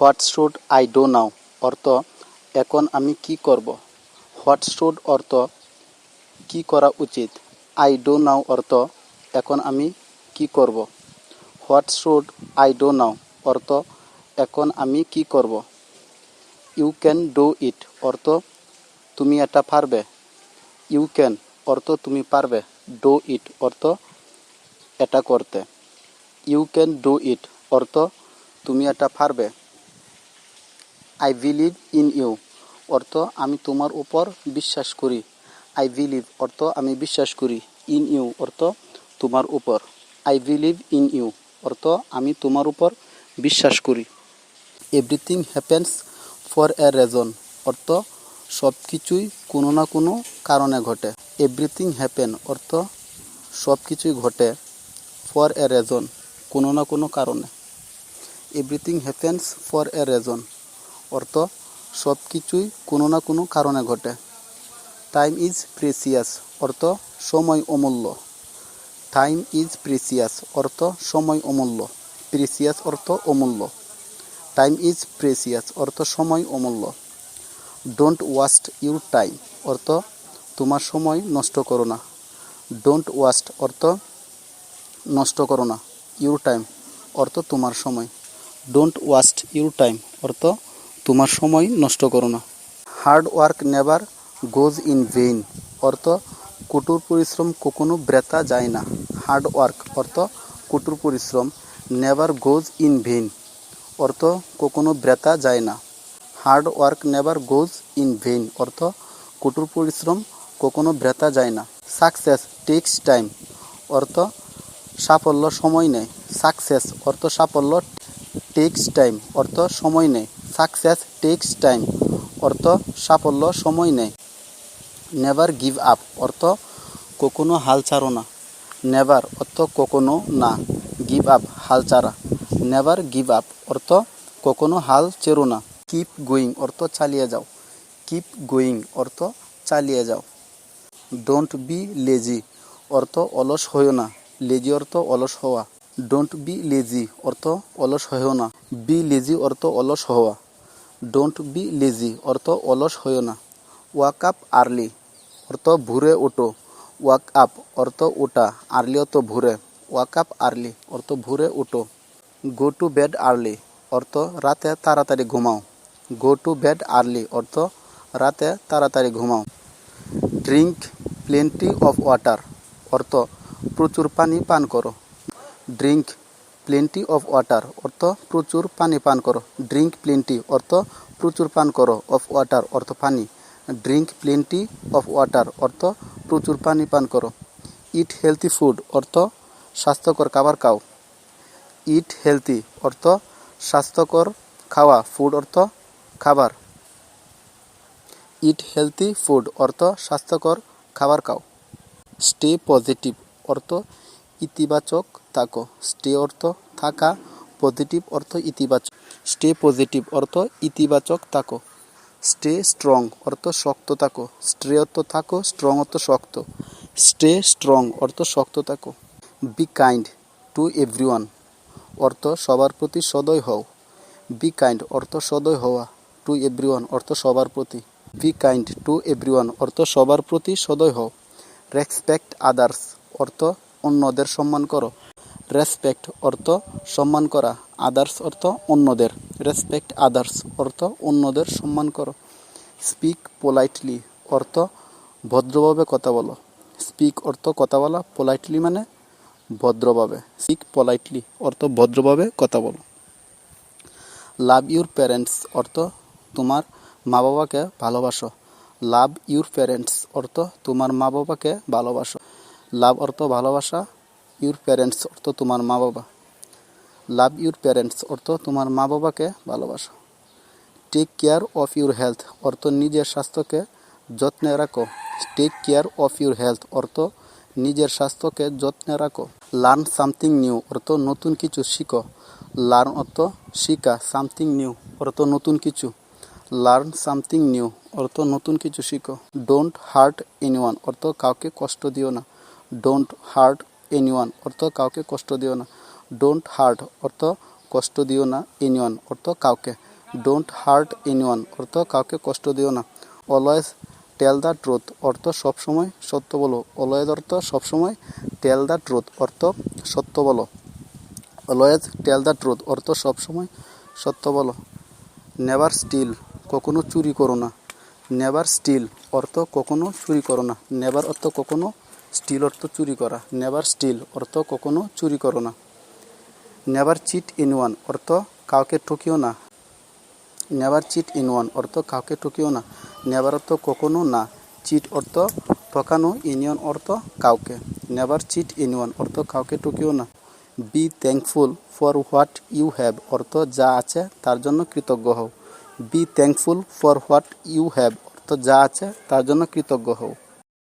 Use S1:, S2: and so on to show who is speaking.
S1: What should I do now? অর্থ, এখন আমি কি করব? হোয়াট শুড অর্থ, কি করা উচিত? আই ডো নাও অর্থ, এখন আমি কি করব? What should I do now? অর্থ, এখন আমি কি করব? You can do it. অর্থ, তুমি এটা পারবে। You can. অর্থ, তুমি পারবে। Do it. অর্থ, এটা করতে। You can do it. অর্থ, তুমি এটা পারবে। আই বিলিভ ইন ইউ অর্থ, আমি তোমার উপর বিশ্বাস করি। আই বিলিভ অর্থ, আমি বিশ্বাস করি। ইন ইউ অর্থ, তোমার উপর। আই বিলিভ ইন ইউ অর্থ, আমি তোমার উপর বিশ্বাস করি। Everything happens for a reason অর্থ সব কিছুই কোনো না কোনো কারণে ঘটে। এভরিথিং হ্যাপেন অর্থ সব কিছুই ঘটে ফর এ রেজন কোনো না কোনো কারণে। Everything happens for a reason অর্থ সব কিছুই কোনো না কোনো কারণে ঘটে। টাইম ইজ প্রেসিয়াস অর্থ সময় অমূল্য। টাইম ইজ প্রেসিয়াস অর্থ সময় অমূল্য। প্রেসিয়াস অর্থ অমূল্য। টাইম ইজ প্রেসিয়াস অর্থ সময় অমূল্য। ডোন্ট ওয়াস্ট ইউর টাইম অর্থ তোমার সময় নষ্ট করো না। ডোন্ট ওয়াস্ট অর্থ নষ্ট করো না। ইউর টাইম অর্থ তোমার সময়। ডোন্ট ওয়াস্ট ইউর টাইম অর্থ তোমার সময় নষ্ট করো না। Hard work never goes in vain অর্থ, কঠোর পরিশ্রম কখনো ব্রেতা যায় না। হার্ড ওয়ার্ক অর্থ, কঠোর পরিশ্রম নেভার গোজ ইন ভেইন অর্থ, কখনো ব্রেতা যায় না। Hard work never goes in vain অর্থ, কঠোর পরিশ্রম কখনো ব্রেতা যায় না। সাকসেস টেক্স টাইম অর্থ, সাফল্য সময় নেয়। সাকসেস অর্থ, সাফল্য টেক্স টাইম অর্থ, সময় নেয়। সাকসেস টেক্স টাইম অর্থ সাফল্য সময় নেয়। নেভার গিভ আপ অর্থ কখনো হাল ছাড়ো না। নেভার অর্থ কখনো না। গিভ আপ হাল ছাড়া। নেভার গিভ আপ অর্থ কখনো হাল চেরো না। কিপ গোয়িং অর্থ চালিয়ে যাও। কিপ গোয়িং অর্থ চালিয়ে যাও। ডোন্ট বি লেজি অর্থ অলস হইও না। লেজি অর্থ অলস হওয়া। ডোন্ট বি লেজি অর্থ অলস হইও না। বি লেজি অর্থ অলস হওয়া। ডোন্ট বি লেজি অর্থ অলস হইও না। ওয়াক আপ আর্লি অর্থ ভোরে ওঠো। ওয়াক আপ অর্থ ওটা আর্লি অর্থ ভোরে। ওয়াক আপ আর্লি অর্থ ভোরে ওঠো। গো টু বেড আর্লি অর্থ রাতে তাড়াতাড়ি ঘুমাও। গো টু বেড আর্লি অর্থ রাতে তাড়াতাড়ি ঘুমাও। ড্রিঙ্ক প্লেন্টি অফ ওয়াটার অর্থ প্রচুর পানি পান করো। ড্রিঙ্ক প্লেন্টি অফ ওয়াটার অর্থ প্রচুর পানি পান করো। ড্রিঙ্ক প্লেন্টি অর্থ প্রচুর পান করো অফ ওয়াটার অর্থ পানি। ড্রিঙ্ক প্লেন্টি অফ ওয়াটার অর্থ প্রচুর পানি পান করো। ইট হেলথি ফুড অর্থ স্বাস্থ্যকর খাবার খাও। ইট হেলথি অর্থ স্বাস্থ্যকর খাওয়া ফুড অর্থ খাবার। ইট হেলথি ফুড অর্থ স্বাস্থ্যকর খাবার খাও। স্টে পজিটিভ অর্থ ইতিবাচক থাকো। স্টে অর্থ থাকা, পজিটিভ অর্থ ইতিবাচক। স্টে পজিটিভ অর্থ ইতিবাচক থাকো। স্টে স্ট্রং অর্থ শক্ত থাকো। স্ট্রে অর্থ থাকো, স্ট্রং অর্থ শক্ত। স্টে স্ট্রং অর্থ শক্ত থাকো। বি কাইন্ড টু এভরিওয়ান অর্থ সবার প্রতি সদয় হও। বি কাইন্ড অর্থ সদয় হওয়া। টু এভরিওয়ান অর্থ সবার প্রতি। বি কাইন্ড টু এভরিওয়ান অর্থ সবার প্রতি সদয় হও। রেসপেক্ট আদার্স অর্থ অন্যদের সম্মান করো। রেসপেক্ট অর্থ সম্মান করা আদার্স অর্থ অন্যদের রেসপেক্ট আদার্স অর্থ অন্যদের সম্মান করো। স্পিক পোলাইটলি অর্থ ভদ্রভাবে কথা বলো। স্পিক অর্থ কথা বলা পোলাইটলি মানে ভদ্রভাবে। স্পিক পোলাইটলি অর্থ ভদ্রভাবে কথা বলো। লাভ ইউর প্যারেন্টস অর্থ তোমার মা বাবাকে ভালোবাসো। লাভ ইউর প্যারেন্টস অর্থ তোমার মা বাবাকে ভালোবাসো। লাভ অর্থ ভালোবাসা ইউর প্যারেন্টস অর্থ তোমার মা বাবা। লাভ ইউর প্যারেন্টস অর্থ তোমার মা বাবাকে ভালোবাসো। Take care of your health অর্থ নিজের স্বাস্থ্যকে যত্নে রাখো। Take care of your health অর্থ নিজের স্বাস্থ্যকে যত্নে রাখো। লার্ন সামথিং নিউ অর্থ নতুন কিছু শিখো। লার্ন অর্থ শিখা সামথিং নিউ অর্থ নতুন কিছু। লার্ন সামথিং নিউ অর্থ নতুন কিছু শিখো। ডোন্ট হার্ট এনিওয়ান অর্থ কাউকে কষ্ট দিও না। ডোন্ট হার্ট এনিওয়ান অর্থ কাউকে কষ্ট দিও না। ডোন্ট হার্ট অর্থ কষ্ট দিও না এনিওয়ান অর্থ কাউকে। ডোন্ট হার্ট এনিওয়ান অর্থ কাউকে কষ্ট দিও না। অলওয়েজ টেল দ্য ট্রুথ অর্থ সবসময় সত্য বলো। অলওয়েজ অর্থ সবসময় টেল দ্য ট্রুথ অর্থ সত্য বলো। অলওয়েজ টেল দ্য ট্রুথ অর্থ সবসময় সত্য বলো। নেভার স্টিল কখনো চুরি করো না। নেভার স্টিল অর্থ কখনো চুরি করো না। নেভার অর্থ কখনো স্টিল অর্থ চুরি করা। নেভার স্টিল অর্থ কখনো চুরি করো না। নেভার চিট ইন ওয়ান অর্থ কাউকে ঠকিও না। নেভার চিট ইন ওয়ান অর্থ কাউকে ঠকিও না। নেভার অর্থ কখনো না। চিট অর্থ ঠকানো ইউনিয়ন অর্থ কাউকে। নেভার চিট ইন ওয়ান অর্থ কাউকে ঠকিও না। Be thankful for what you have অর্থ যা আছে তার জন্য কৃতজ্ঞ হও। Be thankful for what you have অর্থ যা আছে তার জন্য কৃতজ্ঞ হও।